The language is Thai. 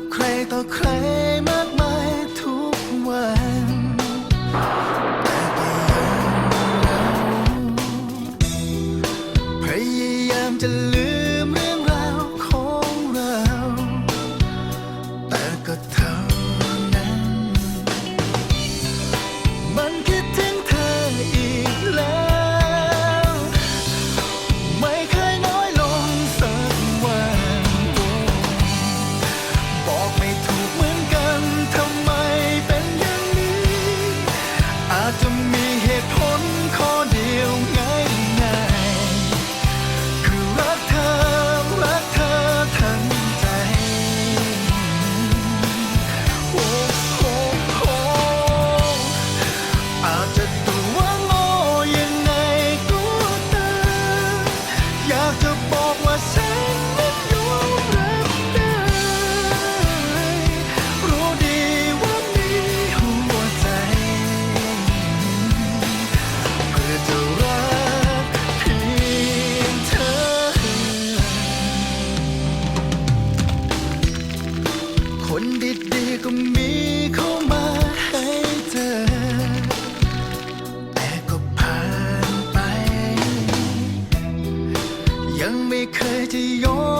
กับใครต่อใครมากมายทุกวันแต่ก็ยังเรพยายามจะลืม To your.